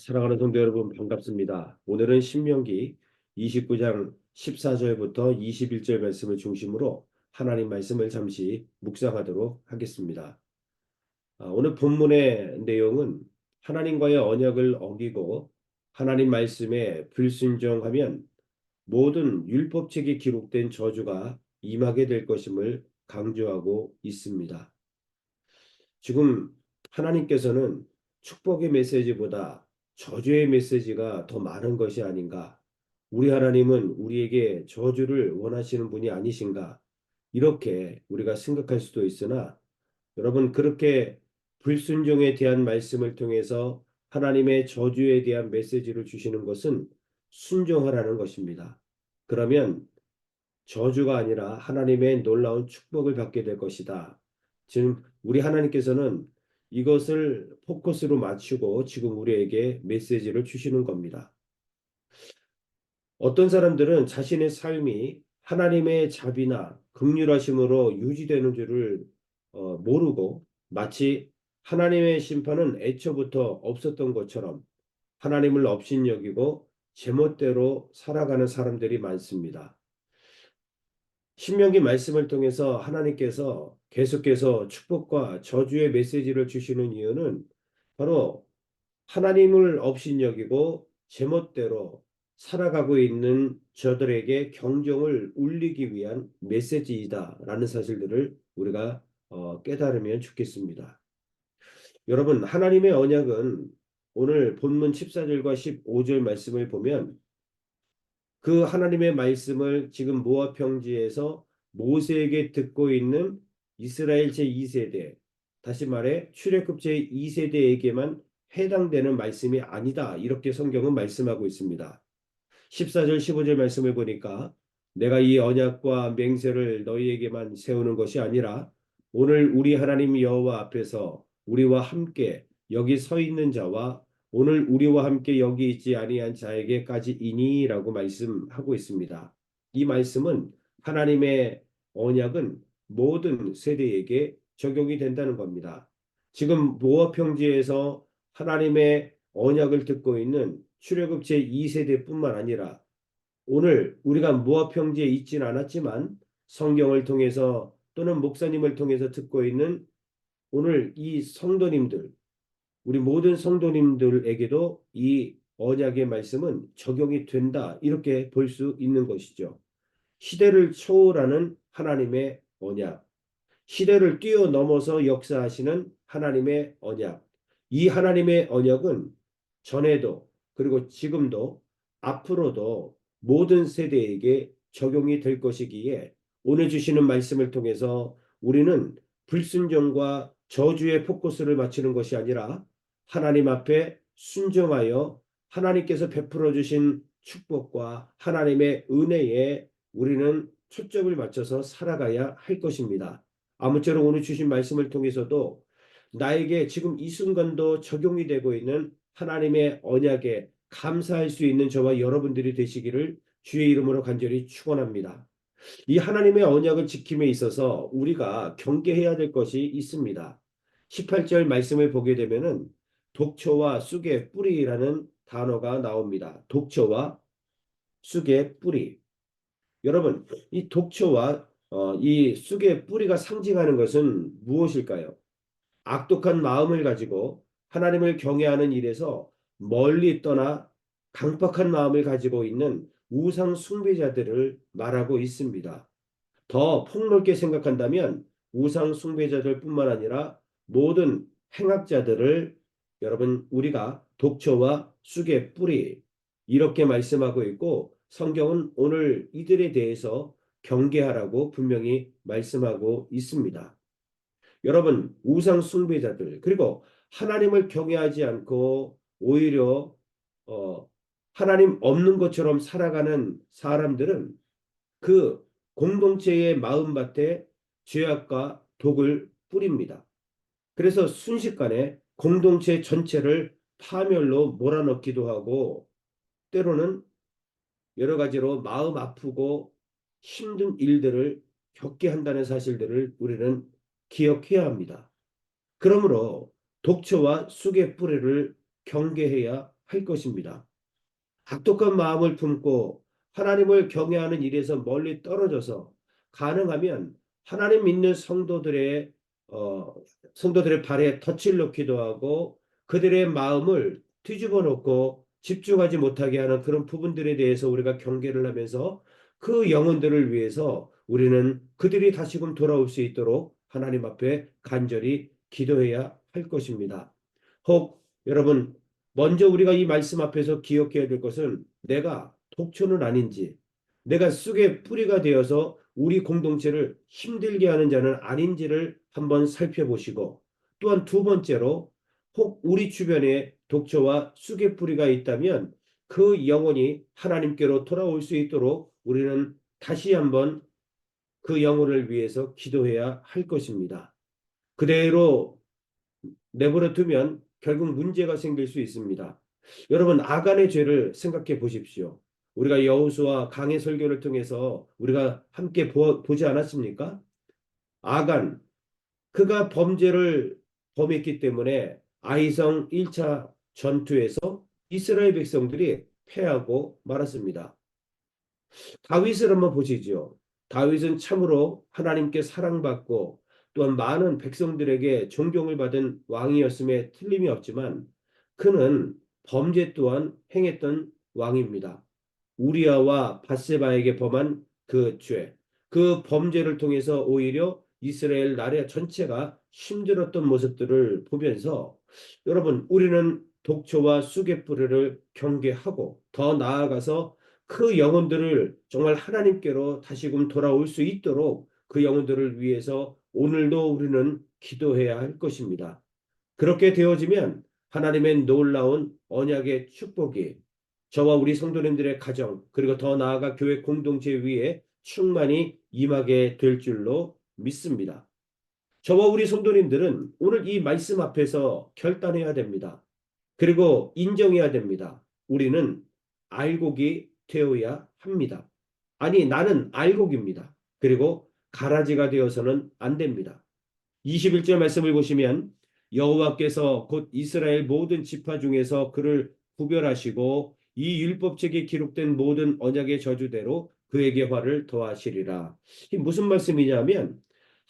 사랑하는 성도 여러분 반갑습니다. 오늘은 신명기 29장 14절부터 21절 말씀을 중심으로 하나님 말씀을 잠시 묵상하도록 하겠습니다. 아, 오늘 본문의 내용은 하나님과의 언약을 어기고 하나님 말씀에 불순종하면 모든 율법책이 기록된 저주가 임하게 될 것임을 강조하고 있습니다. 지금 하나님께서는 축복의 메시지보다 저주의 메시지가 더 많은 것이 아닌가? 우리 하나님은 우리에게 저주를 원하시는 분이 아니신가? 이렇게 우리가 생각할 수도 있으나 여러분 그렇게 불순종에 대한 말씀을 통해서 하나님의 저주에 대한 메시지를 주시는 것은 순종하라는 것입니다. 그러면 저주가 아니라 하나님의 놀라운 축복을 받게 될 것이다. 지금 우리 하나님께서는 이것을 포커스로 맞추고 지금 우리에게 메시지를 주시는 겁니다. 어떤 사람들은 자신의 삶이 하나님의 자비나 긍휼하심으로 유지되는 줄을 어, 모르고 마치 하나님의 심판은 애초부터 없었던 것처럼 하나님을 업신여기고 제멋대로 살아가는 사람들이 많습니다. 신명기 말씀을 통해서 하나님께서 계속해서 축복과 저주의 메시지를 주시는 이유는 바로 하나님을 업신여기고 제멋대로 살아가고 있는 저들에게 경종을 울리기 위한 메시지이다라는 사실들을 우리가 어, 깨달으면 좋겠습니다. 여러분 하나님의 언약은 오늘 본문 14절과 15절 말씀을 보면 그 하나님의 말씀을 지금 모압 평지에서 모세에게 듣고 있는 이스라엘 제2세대 다시 말해 출애굽 제2세대에게만 해당되는 말씀이 아니다. 이렇게 성경은 말씀하고 있습니다. 14절 15절 말씀을 보니까 내가 이 언약과 맹세를 너희에게만 세우는 것이 아니라 오늘 우리 하나님 여호와 앞에서 우리와 함께 여기 서 있는 자와 오늘 우리와 함께 여기 있지 아니한 자에게까지 이니라고 말씀하고 있습니다. 이 말씀은 하나님의 언약은 모든 세대에게 적용이 된다는 겁니다. 지금 모압 평지에서 하나님의 언약을 듣고 있는 출애굽 제 2세대뿐만 아니라 오늘 우리가 모압 평지에 있진 않았지만 성경을 통해서 또는 목사님을 통해서 듣고 있는 오늘 이 성도님들 우리 모든 성도님들에게도 이 언약의 말씀은 적용이 된다. 이렇게 볼 수 있는 것이죠. 시대를 초월하는 하나님의 언약. 시대를 뛰어넘어서 역사하시는 하나님의 언약. 이 하나님의 언약은 전에도 그리고 지금도 앞으로도 모든 세대에게 적용이 될 것이기에 오늘 주시는 말씀을 통해서 우리는 불순종과 저주의 포커스를 맞추는 것이 아니라 하나님 앞에 순종하여 하나님께서 베풀어 주신 축복과 하나님의 은혜에 우리는 초점을 맞춰서 살아가야 할 것입니다. 아무쪼록 오늘 주신 말씀을 통해서도 나에게 지금 이 순간도 적용이 되고 있는 하나님의 언약에 감사할 수 있는 저와 여러분들이 되시기를 주의 이름으로 간절히 축원합니다. 이 하나님의 언약을 지킴에 있어서 우리가 경계해야 될 것이 있습니다. 18절 말씀을 보게 되면은 독초와 쑥의 뿌리라는 단어가 나옵니다. 독초와 쑥의 뿌리. 여러분, 이 독초와 어, 이 쑥의 뿌리가 상징하는 것은 무엇일까요? 악독한 마음을 가지고 하나님을 경외하는 일에서 멀리 떠나 강박한 마음을 가지고 있는 우상 숭배자들을 말하고 있습니다. 더 폭넓게 생각한다면 우상 숭배자들 뿐만 아니라 모든 행악자들을 여러분 우리가 독초와 쑥의 뿌리 이렇게 말씀하고 있고 성경은 오늘 이들에 대해서 경계하라고 분명히 말씀하고 있습니다. 여러분 우상 숭배자들 그리고 하나님을 경외하지 않고 오히려 어, 하나님 없는 것처럼 살아가는 사람들은 그 공동체의 마음밭에 죄악과 독을 뿌립니다. 그래서 순식간에 공동체 전체를 파멸로 몰아넣기도 하고 때로는 여러 가지로 마음 아프고 힘든 일들을 겪게 한다는 사실들을 우리는 기억해야 합니다. 그러므로 독초와 쑥의 뿌리를 경계해야 할 것입니다. 악독한 마음을 품고 하나님을 경외하는 일에서 멀리 떨어져서 가능하면 하나님 믿는 성도들의 어, 성도들의 발에 덫을 놓기도 하고 그들의 마음을 뒤집어 놓고 집중하지 못하게 하는 그런 부분들에 대해서 우리가 경계를 하면서 그 영혼들을 위해서 우리는 그들이 다시금 돌아올 수 있도록 하나님 앞에 간절히 기도해야 할 것입니다. 혹 여러분 먼저 우리가 이 말씀 앞에서 기억해야 될 것은 내가 독초는 아닌지 내가 쑥의 뿌리가 되어서 우리 공동체를 힘들게 하는 자는 아닌지를 한번 살펴보시고 또한 두 번째로 혹 우리 주변에 독초와 쑥의 뿌리가 있다면 그 영혼이 하나님께로 돌아올 수 있도록 우리는 다시 한번 그 영혼을 위해서 기도해야 할 것입니다. 그대로 내버려 두면 결국 문제가 생길 수 있습니다. 여러분 아간의 죄를 생각해 보십시오. 우리가 여호수와 강의 설교를 통해서 우리가 함께 보, 보지 않았습니까? 아간 그가 범죄를 범했기 때문에 아이성 1차 전투에서 이스라엘 백성들이 패하고 말았습니다. 다윗을 한번 보시죠. 다윗은 참으로 하나님께 사랑받고 또한 많은 백성들에게 존경을 받은 왕이었음에 틀림이 없지만 그는 범죄 또한 행했던 왕입니다. 우리아와 바세바에게 범한 그 죄, 그 범죄를 통해서 오히려 이스라엘 나라 전체가 힘들었던 모습들을 보면서 여러분 우리는 독초와 쑥의 뿌리를 경계하고 더 나아가서 그 영혼들을 정말 하나님께로 다시금 돌아올 수 있도록 그 영혼들을 위해서 오늘도 우리는 기도해야 할 것입니다. 그렇게 되어지면 하나님의 놀라운 언약의 축복이 저와 우리 성도님들의 가정 그리고 더 나아가 교회 공동체 위에 충만히 임하게 될 줄로 믿습니다. 저와 우리 성도님들은 오늘 이 말씀 앞에서 결단해야 됩니다. 그리고 인정해야 됩니다. 우리는 알곡이 되어야 합니다. 아니 나는 알곡입니다. 그리고 가라지가 되어서는 안 됩니다. 21절 말씀을 보시면 여호와께서 곧 이스라엘 모든 지파 중에서 그를 구별하시고 이 율법책에 기록된 모든 언약의 저주대로 그에게 화를 더하시리라. 이 무슨 말씀이냐면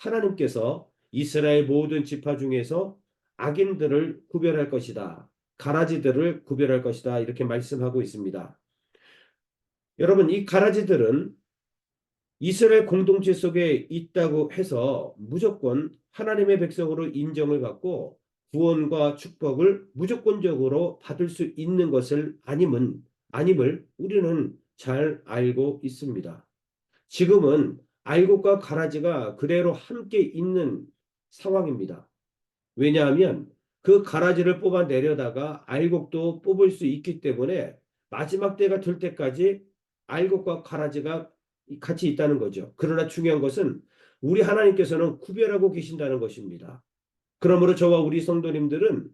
하나님께서 이스라엘 모든 지파 중에서 악인들을 구별할 것이다. 가라지들을 구별할 것이다. 이렇게 말씀하고 있습니다. 여러분 이 가라지들은 이스라엘 공동체 속에 있다고 해서 무조건 하나님의 백성으로 인정을 받고 구원과 축복을 무조건적으로 받을 수 있는 것을 아님은 아님을 우리는 잘 알고 있습니다. 지금은 알곡과 가라지가 그대로 함께 있는 상황입니다. 왜냐하면 그 가라지를 뽑아 내려다가 알곡도 뽑을 수 있기 때문에 마지막 때가 될 때까지 알곡과 가라지가 같이 있다는 거죠. 그러나 중요한 것은 우리 하나님께서는 구별하고 계신다는 것입니다. 그러므로 저와 우리 성도님들은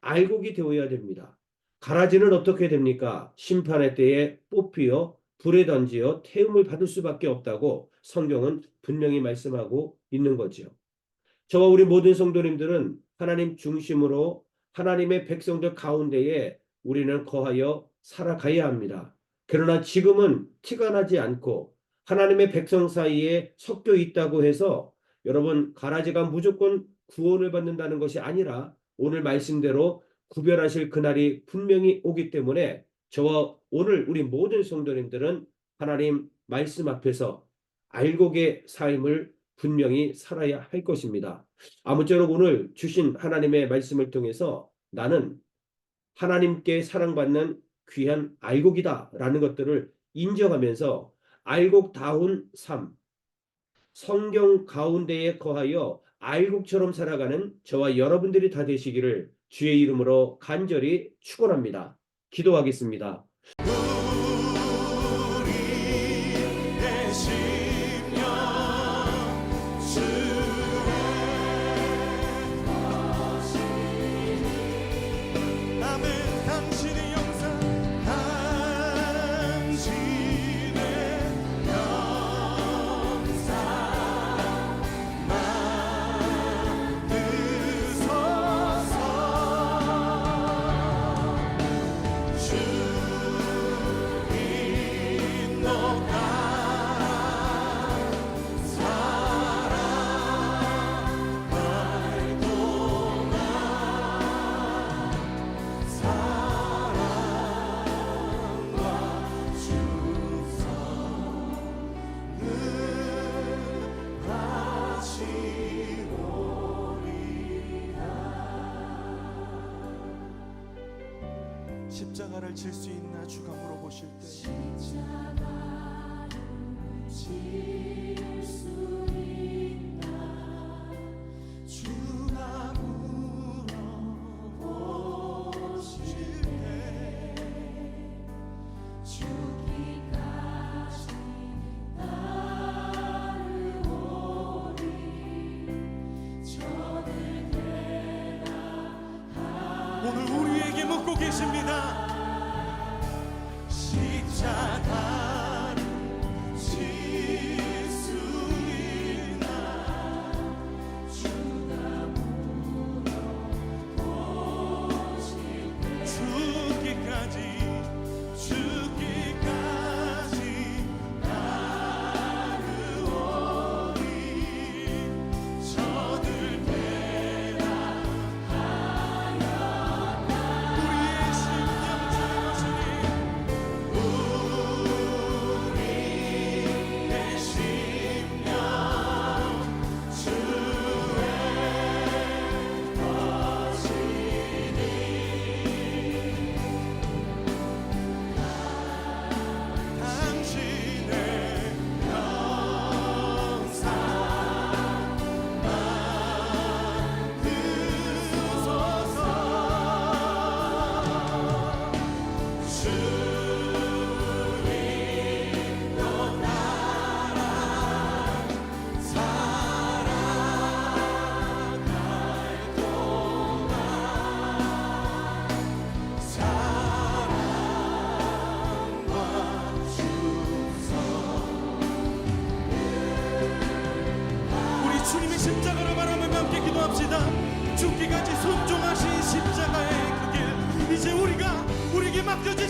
알곡이 되어야 됩니다. 가라지는 어떻게 됩니까? 심판의 때에 뽑히어 불에 던지어 태움을 받을 수밖에 없다고 성경은 분명히 말씀하고 있는 거지요. 저와 우리 모든 성도님들은 하나님 중심으로 하나님의 백성들 가운데에 우리는 거하여 살아가야 합니다. 그러나 지금은 티가 나지 않고 하나님의 백성 사이에 섞여 있다고 해서 여러분 가라지가 무조건 구원을 받는다는 것이 아니라 오늘 말씀대로 구별하실 그날이 분명히 오기 때문에 저와 오늘 우리 모든 성도님들은 하나님 말씀 앞에서 알곡의 삶을 분명히 살아야 할 것입니다. 아무쪼록 오늘 주신 하나님의 말씀을 통해서 나는 하나님께 사랑받는 귀한 알곡이다 라는 것들을 인정하면서 알곡다운 삶, 성경 가운데에 거하여 알곡처럼 살아가는 저와 여러분들이 다 되시기를 주의 이름으로 간절히 축원합니다. 기도하겠습니다. 바람을 칠 수 있나 주가 물어보실 때. 십자가를 지을 수 있나 주가 물어보실 때. 죽기까지 따르오리 저를 대답하 오늘 우리에게 묻고 계십니다.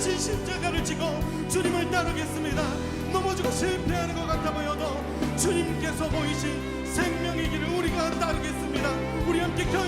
대신 십자가를 지고 주님을 따르겠습니다. 넘어지고 실패하는 것 같아 보여도 주님께서 보이신 생명의 길을 우리가 따르겠습니다. 우리 함께 겨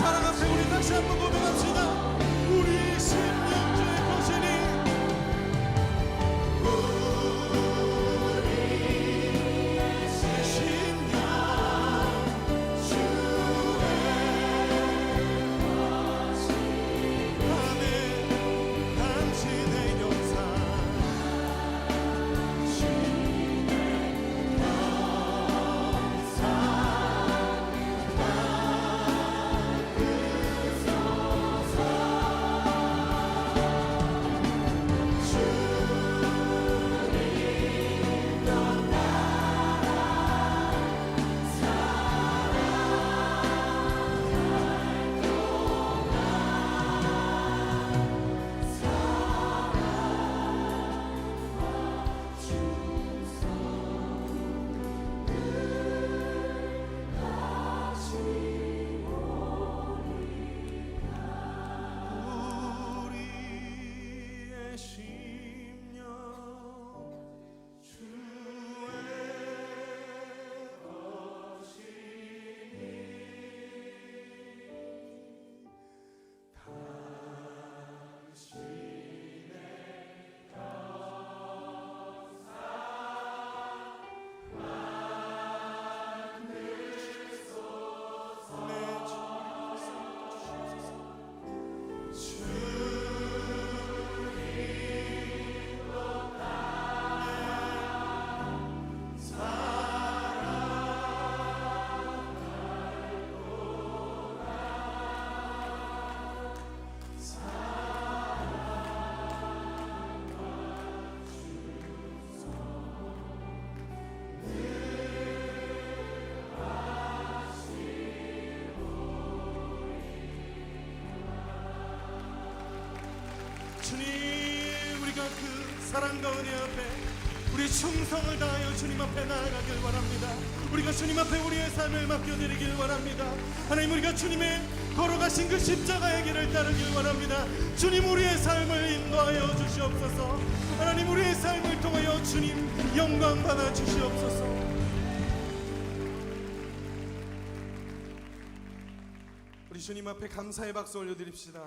사랑하세요 우리 다시 한번 고백합시다. 사랑과 은혜 앞에 우리 충성을 다하여 주님 앞에 나아가길 원합니다. 우리가 주님 앞에 우리의 삶을 맡겨드리길 원합니다. 하나님 우리가 주님의 걸어가신 그 십자가의 길을 따르길 원합니다. 주님 우리의 삶을 인도하여 주시옵소서. 하나님 우리의 삶을 통하여 주님 영광 받아 주시옵소서. 우리 주님 앞에 감사의 박수 올려드립시다.